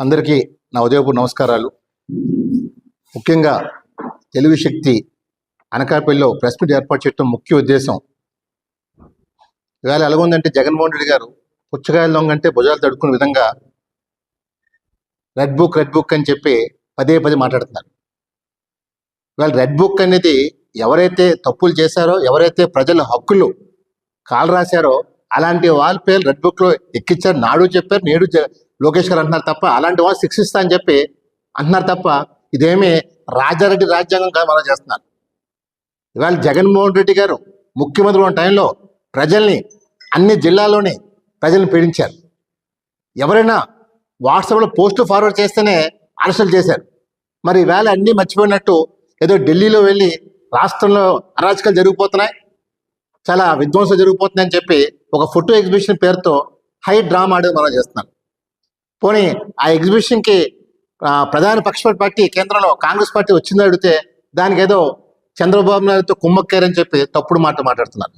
అందరికీ నా ఉదయపు నమస్కారాలు. ముఖ్యంగా తెలుగు శక్తి అనకాపల్లిలో ప్రెస్ మీట్ ఏర్పాటు చేయడం ముఖ్య ఉద్దేశం. ఇవాళ ఎలాగుందంటే జగన్మోహన్ రెడ్డి గారు పుచ్చకాయల దొంగ అంటే భుజాలు తడుకునే విధంగా రెడ్ బుక్ రెడ్ బుక్ అని చెప్పి పదే పదే మాట్లాడుతున్నారు. ఇవాళ రెడ్ బుక్ అనేది ఎవరైతే తప్పులు చేశారో ఎవరైతే ప్రజల హక్కులు కాలు రాశారో అలాంటి వాళ్ళ పేరు రెడ్ బుక్లో ఎక్కించారు నాడు చెప్పారు నేడు లోకేష్ గారు అంటున్నారు తప్ప అలాంటి వాళ్ళు శిక్షిస్తా అని చెప్పి అంటున్నారు తప్ప ఇదేమి రాజారెడ్డి రాజ్యాంగం కాదు మనం చేస్తున్నారు. ఇవాళ జగన్మోహన్ రెడ్డి గారు ముఖ్యమంత్రి ఉన్న టైంలో ప్రజల్ని అన్ని జిల్లాల్లోని ప్రజల్ని పీడించారు. ఎవరైనా వాట్సాప్లో పోస్ట్ ఫార్వర్డ్ చేస్తేనే అరెస్టులు చేశారు. మరి ఈవేళ అన్నీ మర్చిపోయినట్టు ఏదో ఢిల్లీలో వెళ్ళి రాష్ట్రంలో అరాచకాలు జరిగిపోతున్నాయి చాలా విధ్వంసం జరిగిపోతున్నాయని చెప్పి ఒక ఫోటో ఎగ్జిబిషన్ పేరుతో హై డ్రామా ఆడేది మనం చేస్తున్నారు. పోనీ ఆ ఎగ్జిబిషన్కి ప్రధాన పక్షపాత పార్టీ కేంద్రంలో కాంగ్రెస్ పార్టీ వచ్చిందో అడిగితే దానికి ఏదో చంద్రబాబు నాయుడుతో కుమ్మక్కారని చెప్పి తప్పుడు మాట మాట్లాడుతున్నారు.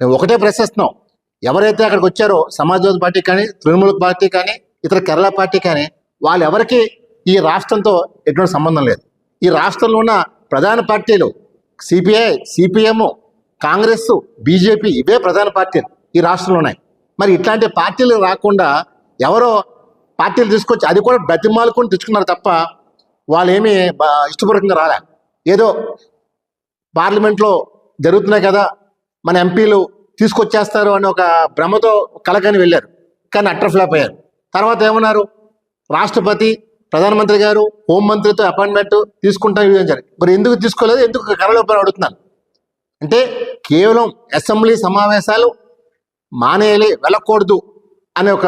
మేము ఒకటే ప్రశ్నిస్తున్నాం. ఎవరైతే అక్కడికి వచ్చారో సమాజ్వాదీ పార్టీ కానీ తృణమూల పార్టీ కానీ ఇతర కేరళ పార్టీ కానీ వాళ్ళు ఎవరికి ఈ రాష్ట్రంతో ఎటువంటి సంబంధం లేదు. ఈ రాష్ట్రంలో ఉన్న ప్రధాన పార్టీలు సిపిఐ సిపిఎం కాంగ్రెస్ బీజేపీ ఇవే ప్రధాన పార్టీలు ఈ రాష్ట్రంలో ఉన్నాయి. మరి ఇట్లాంటి పార్టీలు రాకుండా ఎవరో పార్టీలు తీసుకొచ్చి అది కూడా బ్రతిమాలుకొని తెచ్చుకున్నారు తప్ప వాళ్ళు ఏమీ ఇష్టపూర్వకంగా రాలే. ఏదో పార్లమెంట్లో జరుగుతున్నాయి కదా మన ఎంపీలు తీసుకొచ్చేస్తారు అని ఒక భ్రమతో కలకని వెళ్ళారు. కానీ అట్టర్ ఫ్లాప్ అయ్యారు. తర్వాత ఏమన్నారు? రాష్ట్రపతి ప్రధానమంత్రి గారు హోంమంత్రితో అపాయింట్మెంట్ తీసుకుంటాం ఇది అని మరి ఎందుకు తీసుకోలేదు? ఎందుకు కరలోపని అడుగుతున్నాను అంటే కేవలం అసెంబ్లీ సమావేశాలు మానేయాలి వెళ్ళకూడదు అనే ఒక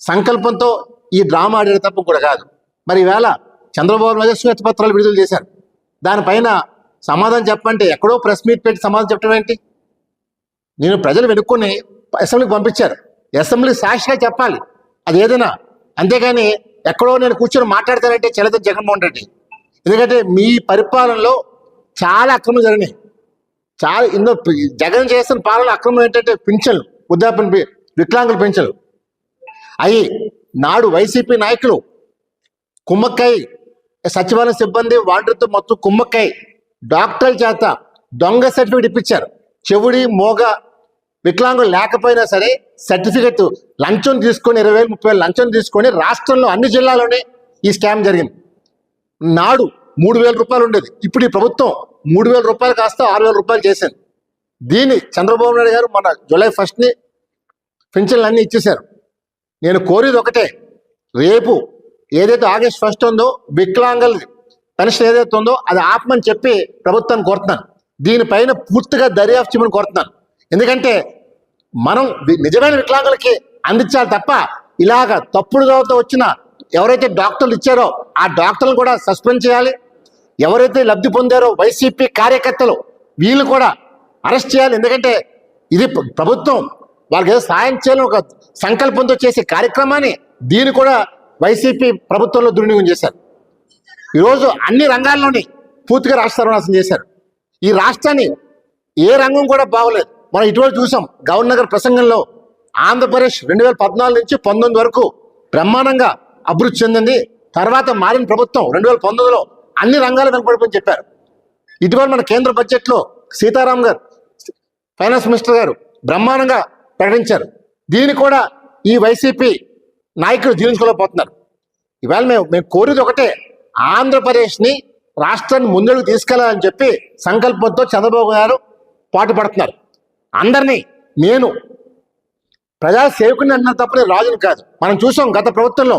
సంకల్పంతో ఈ డ్రామా ఆడే తప్ప కూడా కాదు. మరి ఈవేళ చంద్రబాబు నాయుడు శ్వేతపత్రాలు విడుదల చేశారు. దానిపైన సమాధానం చెప్పంటే ఎక్కడో ప్రెస్ మీట్ పెట్టి సమాధానం చెప్పడం ఏంటి? నేను ప్రజలు వెనుక్కొని అసెంబ్లీకి పంపించారు. అసెంబ్లీ సాక్షిగా చెప్పాలి. అది ఏదైనా అంతేగాని ఎక్కడో నేను కూర్చొని మాట్లాడతానంటే చెల్లదు జగన్మోహన్ రెడ్డి. ఎందుకంటే మీ పరిపాలనలో చాలా అక్రమం జరిగినాయి. చాలా ఎన్నో జగన్ చేసిన పాలన అక్రమం ఏంటంటే పింఛన్లు వృద్ధాప్య వికలాంగుల పింఛన్లు. అవి నాడు వైసీపీ నాయకులు కుమ్మక్కై సచివాలయ సిబ్బంది వాండర్తో మొత్తం కుమ్మక్కై డాక్టర్ల చేత దొంగ సర్టిఫికేట్ ఇప్పించారు. చెవుడి మోగ వికలాంగులు లేకపోయినా సరే సర్టిఫికెట్ లంచం తీసుకొని ఇరవై వేలు ముప్పై వేలు లంచం తీసుకొని రాష్ట్రంలో అన్ని జిల్లాలోనే ఈ స్కామ్ జరిగింది. నాడు మూడు వేల రూపాయలు ఉండేది. ఇప్పుడు ఈ ప్రభుత్వం మూడు వేల రూపాయలు కాస్త ఆరు వేల రూపాయలు చేసింది. దీన్ని చంద్రబాబు నాయుడు గారు మన జూలై ఫస్ట్ని పెన్షన్లు అన్నీ ఇచ్చేశారు. నేను కోరేది ఒకటే. రేపు ఏదైతే ఆగస్ట్ ఫస్ట్ ఉందో వికలాంగల్ పెన్షన్ ఏదైతే ఉందో అది ఆపమని చెప్పి ప్రభుత్వాన్ని కోరుతున్నాను. దీనిపైన పూర్తిగా దర్యాప్తు చేయమని కోరుతున్నాను. ఎందుకంటే మనం నిజమైన వికలాంగులకి అందించాలి తప్ప ఇలాగ తప్పుడు తర్వాత వచ్చిన ఎవరైతే డాక్టర్లు ఇచ్చారో ఆ డాక్టర్లు కూడా సస్పెండ్ చేయాలి. ఎవరైతే లబ్ధి పొందారో వైసీపీ కార్యకర్తలు వీళ్ళు కూడా అరెస్ట్ చేయాలి. ఎందుకంటే ఇది ప్రభుత్వం వాళ్ళకి ఏదో సాయం చేయాలని ఒక సంకల్పంతో చేసే కార్యక్రమాన్ని దీన్ని కూడా వైసీపీ ప్రభుత్వంలో దుర్వినియోగం చేశారు. ఈరోజు అన్ని రంగాల్లోని పూర్తిగా రాష్ట్ర సర్వనాశనం చేశారు. ఈ రాష్ట్రాన్ని ఏ రంగం కూడా బాగోలేదు. మనం ఇటువంటి చూసాం గవర్నర్ ప్రసంగంలో ఆంధ్రప్రదేశ్ రెండు వేల పద్నాలుగు నుంచి పంతొమ్మిది వరకు బ్రహ్మాండంగా అభివృద్ధి చెందింది. తర్వాత మారిన ప్రభుత్వం రెండు వేల పంతొమ్మిదిలో అన్ని రంగాలు కనపడిపోయి చెప్పారు. ఇటీవల మన కేంద్ర బడ్జెట్లో సీతారాం గారు ఫైనాన్స్ మినిస్టర్ గారు బ్రహ్మాండంగా ప్రకటించారు. దీన్ని కూడా ఈ వైసీపీ నాయకులు జీర్ణించుకోలేకపోతున్నారు ఇవాళ మేము మేము కోరేది ఒకటే ఆంధ్రప్రదేశ్ని రాష్ట్రాన్ని ముందుకు తీసుకెళ్ళాలని చెప్పి సంకల్పంతో చంద్రబాబు గారు పాటుపడుతున్నారు. అందరినీ నేను ప్రజా సేవకుని అన్న తప్ప నేను రాజుని కాదు. మనం చూసాం గత ప్రభుత్వంలో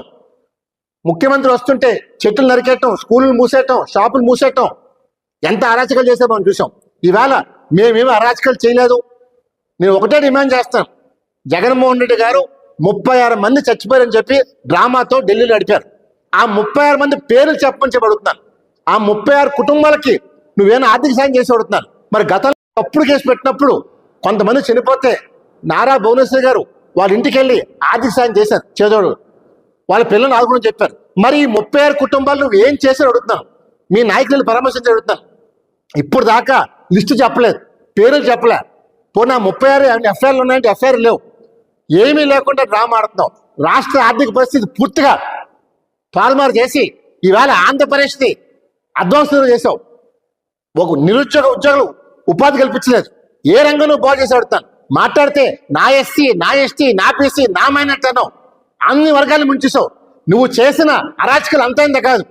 ముఖ్యమంత్రి వస్తుంటే చెట్లు నరికేయటం స్కూళ్ళు మూసేయటం షాపులు మూసేయటం ఎంత అరాచకాలు చేసామో మనం చూసాం. ఈవేళ మేమేమి అరాచకాలు చేయలేదు. నేను ఒకటే డిమాండ్ చేస్తాను. జగన్మోహన్ రెడ్డి గారు ముప్పై ఆరు మంది చచ్చిపోయారని చెప్పి డ్రామాతో ఢిల్లీలో నడిపారు. ఆ ముప్పై ఆరు మంది పేర్లు చెప్పని చెప్పి అడుగుతున్నాను ఆ ముప్పై ఆరు కుటుంబాలకి నువ్వేనా ఆర్థిక సాయం చేసి అడుగుతున్నాను మరి గతంలో తప్పుడు కేసు పెట్టినప్పుడు కొంతమంది చనిపోతే నారా భువనేశ్వర్ గారు వాళ్ళ ఇంటికి వెళ్ళి ఆర్థిక సాయం చేశారు. చేదోడు. వాళ్ళ పిల్లలు ఆదుకుని చెప్పారు. మరి ఈ ముప్పై ఆరు కుటుంబాలు నువ్వు ఏం చేశారు అడుగుతున్నాను మీ నాయకులను పరామర్శించి అడుగుతున్నాను ఇప్పుడు దాకా లిస్టు చెప్పలేదు. పేర్లు చెప్పలే. పోనీ ముప్పై ఆరు ఎఫ్ఐఆర్లు ఉన్నాయంటే ఎఫ్ఐఆర్ లేవు. ఏమీ లేకుండా డ్రామా ఆడుతున్నావు రాష్ట్ర ఆర్థిక పరిస్థితి పూర్తిగా తారుమారు చేసి ఈవేళ ఆంధ్రప్రదేశ్ని అధ్వంసం చేసావు ఒక నిరుద్యోగ ఉద్యోగులు ఉపాధి కల్పించలేదు. ఏ రంగంలో బాగు చేసి అడుగుతాను మాట్లాడితే నా ఎస్సీ నా ఎస్టీ నా బీసీ నా మైనార్టీ అన్నావు. అన్ని వర్గాలు ముంచేసావు నువ్వు చేసిన అరాచకాలు అంతా కాదు.